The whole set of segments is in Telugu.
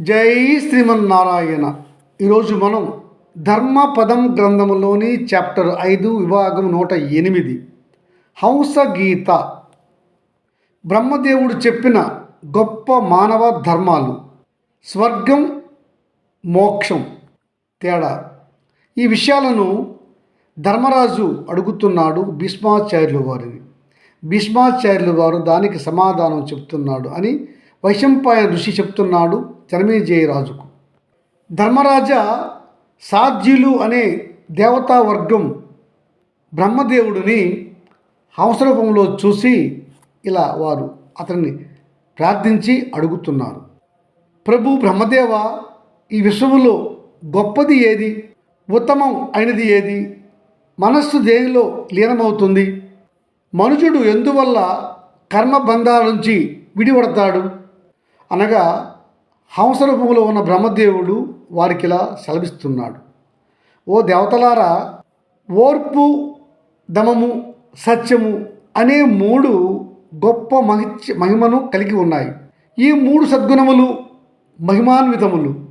జై శ్రీమన్నారాయణ. ఈరోజు మనం ధర్మపదం గ్రంథములోని చాప్టర్ ఐదు విభాగం నూట ఎనిమిది. హంస గీత బ్రహ్మదేవుడు చెప్పిన గొప్ప మానవ ధర్మాలు. స్వర్గం మోక్షం తేడా. ఈ విషయాలను ధర్మరాజు అడుగుతున్నాడు భీష్మాచార్యుల వారిని. భీష్మాచార్యుల వారు దానికి సమాధానం చెప్తున్నాడు అని వైశంపాయన ఋషి చెప్తున్నాడు జనమేజయ ధర్మరాజ ధర్మరాజా సాధ్యులు అనే దేవతా వర్గం బ్రహ్మదేవుడిని హంసరూపంలో చూసి ఇలా వారు అతన్ని ప్రార్థించి అడుగుతున్నారు. ప్రభు బ్రహ్మదేవ ఈ విశ్వములో గొప్పది ఏది? ఉత్తమం అయినది ఏది? మనస్సు దేనిలో లీనమవుతుంది? మనుషుడు ఎందువల్ల కర్మబంధాల నుంచి విడిపడతాడు? అనగా హంసరూపంలో ఉన్న బ్రహ్మదేవుడు వారికి ఇలా సెలవిస్తున్నాడు. ఓ దేవతలారా ఓర్పు దమము సత్యము అనే మూడు గొప్ప మహిత్య మహిమను కలిగి ఉన్నాయి. ఈ మూడు సద్గుణములు మహిమాన్వితములు.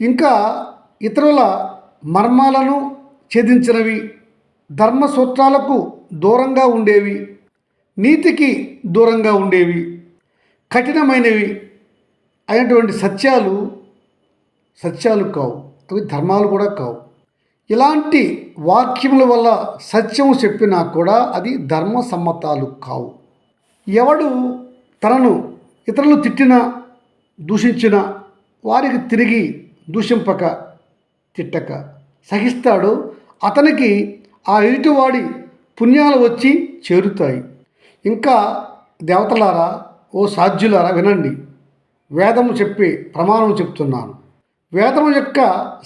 ఇంకా ఇతరుల మర్మాలను ఛేదించినవి ధర్మ సూత్రాలకు దూరంగా ఉండేవి నీతికి దూరంగా ఉండేవి. కఠినమైనవి అయినటువంటి సత్యాలు సత్యాలు కావు. అవి ధర్మాలు కూడా కావు. ఇలాంటి వాక్యముల వల్ల సత్యం చెప్పినా కూడా అది ధర్మ సమ్మతాలు కావు. ఎవడు తనను ఇతరులు తిట్టినా దూషించిన వారికి తిరిగి దూషింపక తిట్టక సహిస్తాడో అతనికి ఆ ఎదుటివాడి పుణ్యాలు వచ్చి చేరుతాయి. ఇంకా దేవతలారా ఓ సాధ్యులారా వినండి. వేదము చెప్పే ప్రమాణం చెప్తున్నాను. వేదము యొక్క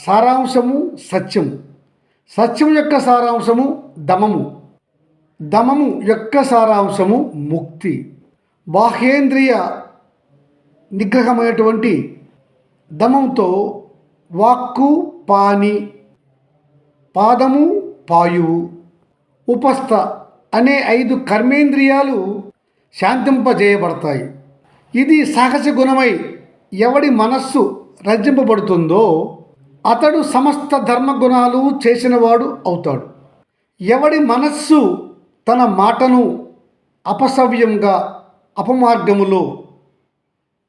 సారాంశము సత్యము. సత్యము యొక్క సారాంశము దమము. దమము యొక్క సారాంశము ముక్తి. బాహ్యేంద్రియ నిగ్రహమైనటువంటి దమంతో వాక్కు పాని పాదము పాయువు. ఉపస్థ అనే ఐదు కర్మేంద్రియాలు శాంతింపజేయబడతాయి. ఇది సహజ గుణమై ఎవడి మనస్సు రజింపబడుతుందో అతడు సమస్త ధర్మగుణాలు చేసినవాడు అవుతాడు. ఎవడి మనస్సు తన మాటను అపసవ్యంగా అపమార్గములో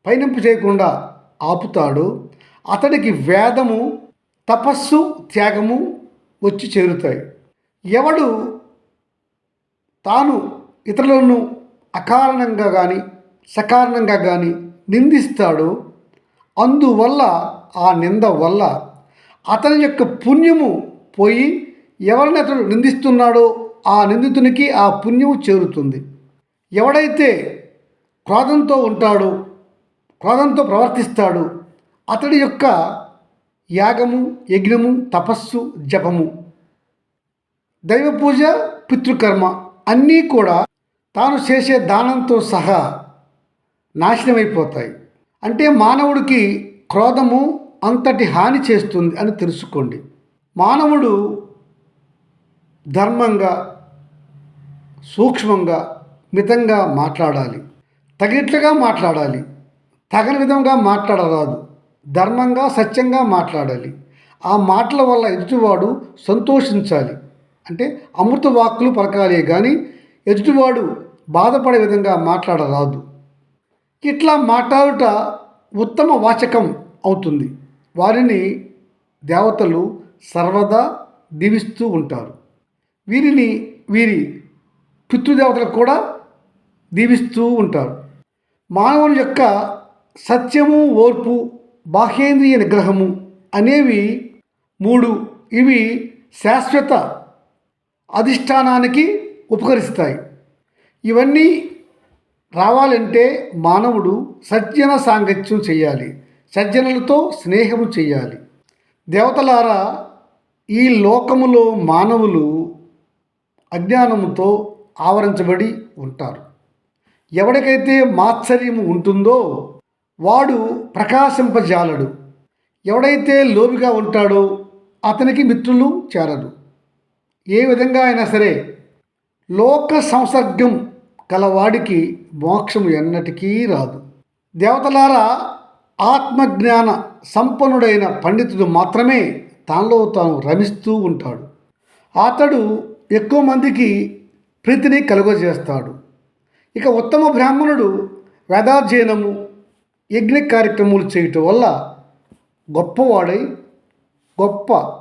పైనింపు చేయకుండా ఆపుతాడు అతడికి వేదము తపస్సు త్యాగము వచ్చి చేరుతాయి. ఎవడు తాను ఇతరులను అకారణంగా కానీ సకారణంగా కానీ నిందిస్తాడో అందువల్ల ఆ నింద వల్ల అతని యొక్క పుణ్యము పోయి ఎవరిని అతడు నిందిస్తున్నాడో ఆ నిందితునికి ఆ పుణ్యము చేరుతుంది. ఎవడైతే క్రోధంతో ఉంటాడో క్రోధంతో ప్రవర్తిస్తాడు అతడి యొక్క యాగము యజ్ఞము తపస్సు జపము దైవ పూజ పితృకర్మ అన్నీ కూడా తాను చేసే దానంతో సహా నాశనమైపోతాయి. అంటే మానవుడికి క్రోధము అంతటి హాని చేస్తుంది అని తెలుసుకోండి. మానవుడు ధర్మంగా సూక్ష్మంగా మితంగా మాట్లాడాలి. తగినట్లుగా మాట్లాడాలి. తగిన విధంగా మాట్లాడరాదు. ధర్మంగా సత్యంగా మాట్లాడాలి. ఆ మాటల వల్ల ఎదుటివాడు సంతోషించాలి. అంటే అమృత వాక్కులు పలకాలి కానీ ఎదుటివాడు బాధపడే విధంగా మాట్లాడరాదు. ఇట్లా మాట్లాడుట ఉత్తమ వాచకం అవుతుంది. వారిని దేవతలు సర్వదా దీవిస్తూ ఉంటారు. వీరిని వీరి పితృదేవతలకు కూడా దీవిస్తూ ఉంటారు. మానవుని యొక్క సత్యము ఓర్పు బాహ్యేంద్రియ నిగ్రహము అనేవి మూడు ఇవి శాశ్వత అధిష్టానానికి ఉపకరిస్తాయి. ఇవన్నీ రావాలంటే మానవుడు సజ్జన సాంగత్యం చేయాలి సజ్జనులతో స్నేహము చేయాలి దేవతలారా ఈ లోకములో మానవులు అజ్ఞానముతో ఆవరించబడి ఉంటారు. ఎవడికైతే మాత్సర్యము ఉంటుందో వాడు ప్రకాశింపజాలడు. ఎవడైతే లోబిగా ఉంటాడో అతనికి మిత్రులు చేరరు. ఏ విధంగా అయినా సరే లోక సంసర్గం కలవాడికి మోక్షము ఎన్నటికీ రాదు. దేవతలారా ఆత్మజ్ఞాన సంపన్నుడైన పండితుడు మాత్రమే తనలో తాను రమిస్తూ ఉంటాడు. అతడు ఎక్కువ మందికి ప్రీతిని కలుగజేస్తాడు. ఇక ఉత్తమ బ్రాహ్మణుడు వేదాధ్యయనము యజ్ఞ కార్యక్రమాలు చేయటం వల్ల గొప్పవాడై గొప్ప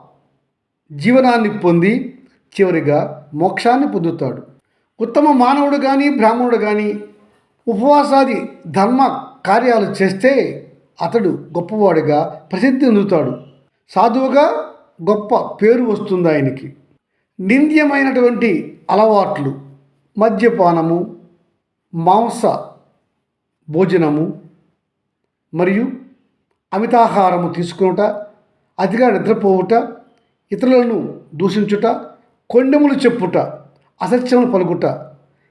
జీవనాన్ని పొంది చివరిగా మోక్షాన్ని పొందుతాడు. ఉత్తమ మానవుడు కానీ బ్రాహ్మణుడు కానీ ఉపవాసాది ధర్మ కార్యాలు చేస్తే అతడు గొప్పవాడిగా ప్రసిద్ధి అందుతాడు సాధువుగా గొప్ప పేరు వస్తుంది ఆయనకి. నింద్యమైనటువంటి అలవాట్లు మద్యపానము మాంస భోజనము మరియు అమితాహారము తీసుకునుట అతిగా నిద్రపోవుట ఇతరులను దూషించుట కొండెములు చెప్పుట అసత్యములు పలుకుట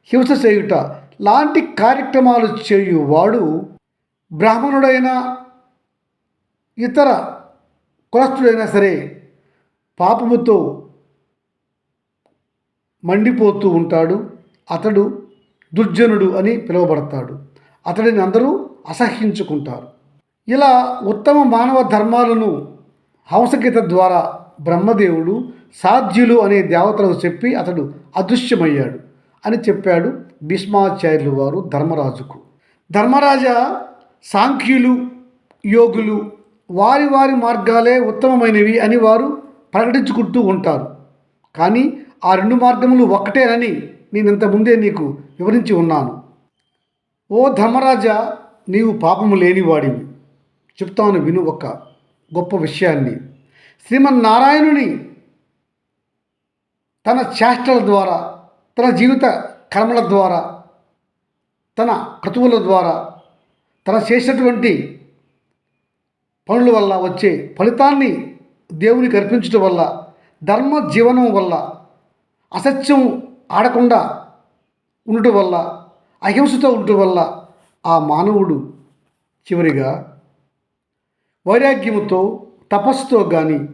హింస చేయుట లాంటి కార్యక్రమాలు చేయువాడు బ్రాహ్మణుడైన ఇతర కులస్తుడైనా సరే పాపముతో మండిపోతూ ఉంటాడు. అతడు దుర్జనుడు అని పిలువబడతాడు. అతడిని అందరూ అసహ్యించుకుంటారు. ఇలా ఉత్తమ మానవ ధర్మాలను హంసగీత ద్వారా బ్రహ్మదేవుడు సాధ్యులు అనే దేవతలకు చెప్పి అతడు అదృశ్యమయ్యాడు అని చెప్పాడు భీష్మాచార్యులు వారు ధర్మరాజుకు. ధర్మరాజా సాంఖ్యులు యోగులు వారి వారి మార్గాలే ఉత్తమమైనవి అని వారు ప్రకటించుకుంటూ ఉంటారు. కానీ ఆ రెండు మార్గములు ఒక్కటేనని నేను ఇంతకుముందే నీకు వివరించి ఉన్నాను. ఓ ధర్మరాజా నీవు పాపము లేనివాడివి. చెప్తాను విను ఒక గొప్ప విషయాన్ని. శ్రీమన్నారాయణుని తన చేష్టల ద్వారా తన జీవిత కర్మల ద్వారా తన క్రతువుల ద్వారా తన చేసినటువంటి పనుల వల్ల వచ్చే ఫలితాన్ని దేవునికి అర్పించడం వల్ల ధర్మ జీవనం వల్ల అసత్యం ఆడకుండా ఉండటం వల్ల అహింసతో ఉండటం వల్ల ఆ మానవుడు చివరిగా వైరాగ్యముతో తపస్సుతో కానీ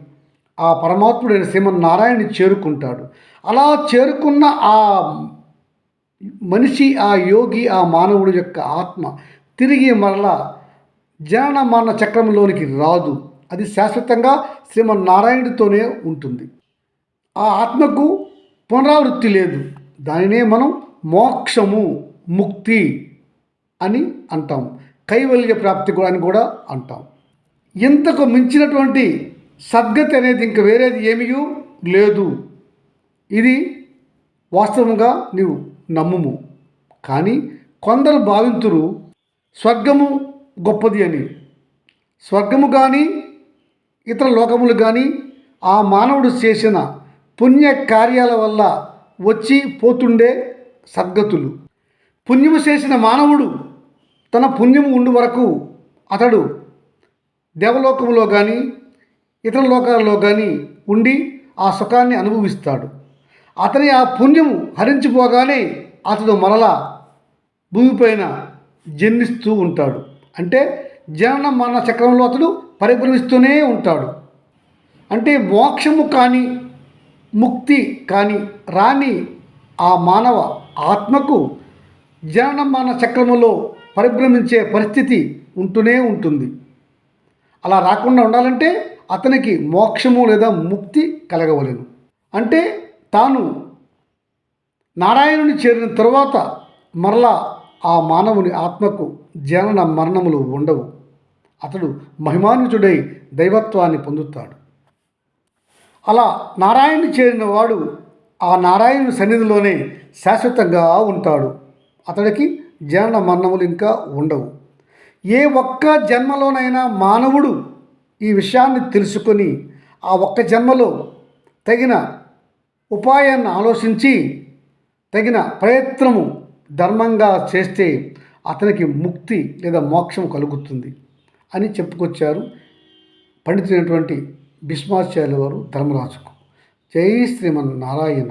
ఆ పరమాత్ముడైన శ్రీమన్నారాయణని చేరుకుంటాడు. అలా చేరుకున్న ఆ మనిషి ఆ యోగి ఆ మానవుడి యొక్క ఆత్మ తిరిగి మరలా జనన మరణ చక్రంలోనికి రాదు. అది శాశ్వతంగా శ్రీమన్నారాయణుడితోనే ఉంటుంది. ఆ ఆత్మకు పునరావృత్తి లేదు. దానినే మనం మోక్షము ముక్తి అని అంటాం. కైవల్య ప్రాప్తి కూడా అని కూడా అంటాం. ఇంతకు మించినటువంటి సద్గతి అనేది ఇంక వేరేది ఏమీ లేదు. ఇది వాస్తవంగా నీవు నమ్ముము. కానీ కొందరు భావింతురు స్వర్గము గొప్పది అని. స్వర్గము కానీ ఇతర లోకములు కానీ ఆ మానవుడు చేసిన పుణ్య కార్యాల వల్ల వచ్చి పోతుండే సద్గతులు. పుణ్యము చేసిన మానవుడు తన పుణ్యము ఉండు వరకు అతడు దేవలోకంలో కానీ ఇతర లోకాల్లో కానీ ఉండి ఆ సుఖాన్ని అనుభవిస్తాడు. అతని ఆ పుణ్యము హరించిపోగానే అతడు మరలా భూమిపైన జన్మిస్తూ ఉంటాడు. అంటే జనన మరణ చక్రంలో అతడు పరిభ్రమిస్తూనే ఉంటాడు. అంటే మోక్షము కానీ ముక్తి కానీ రాని ఆ మానవ ఆత్మకు జనన మరణ చక్రములో పరిభ్రమించే పరిస్థితి ఉంటూనే ఉంటుంది. అలా రాకుండా ఉండాలంటే అతనికి మోక్షము లేదా ముక్తి కలగవలేను. అంటే తాను నారాయణుని చేరిన తరువాత మరలా ఆ మానవుని ఆత్మకు జనన మరణములు ఉండవు. అతడు మహిమాన్వితుడై దైవత్వాన్ని పొందుతాడు. అలా నారాయణుని చేరిన వాడు ఆ నారాయణుని సన్నిధిలోనే శాశ్వతంగా ఉంటాడు. అతడికి జనన మరణములు ఇంకా ఉండవు. ఏ ఒక్క జన్మలోనైనా మానవుడు ఈ విషయాన్ని తెలుసుకొని ఆ ఒక్క జన్మలో తగిన ఉపాయాన్ని ఆలోచించి తగిన ప్రయత్నము ధర్మంగా చేస్తే అతనికి ముక్తి లేదా మోక్షం కలుగుతుంది అని చెప్పుకొచ్చారు పండితులైనటువంటి భీష్మాచార్యుల వారు ధర్మరాజుకు. జై శ్రీమన్నారాయణ.